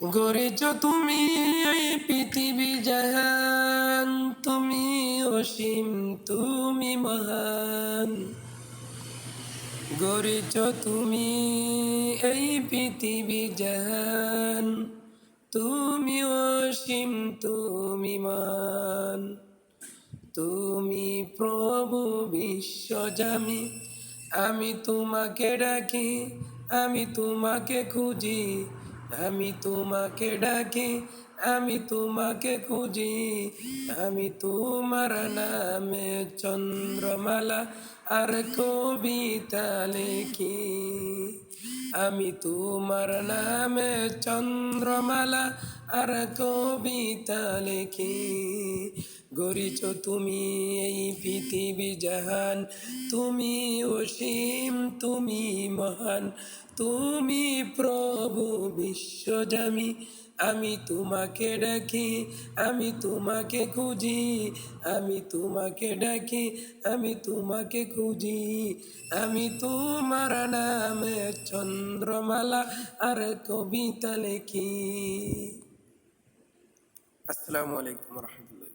গড়েছ তুমি এই পৃথিবী জাহান, তুমি অসীম, তুমি মহান। গড়েছ তুমি এই পৃথিবী জাহান, তুমি অসীম, তুমি মান তুমি প্রভু বিশ্বজামি আমি তোমাকে ডাকি, আমি তোমাকে খুঁজি আমি তোমাকে ডাকি, আমি তোমাকে খুঁজি। আমি তোমার নামে চন্দ্রমালা আর কবিতা লিখি। আমি তোমার নামে চন্দ্রমালা আর কবিতা লিখি। গরিছ তুমি এই পৃথিবী জাহান, তুমি অসীম তুমি মহান, তুমি প্রভু বিশ্বজামি। আমি তোমাকে ডাকি, আমি তোমাকে খুঁজি, আমি তোমাকে ডাকি, আমি তোমাকে খুঁজি। আমি তোমার নামে চন্দ্রমালা আর কবিতা লেখি। আসসালামু আলাইকুম রহমতুল্লাহ।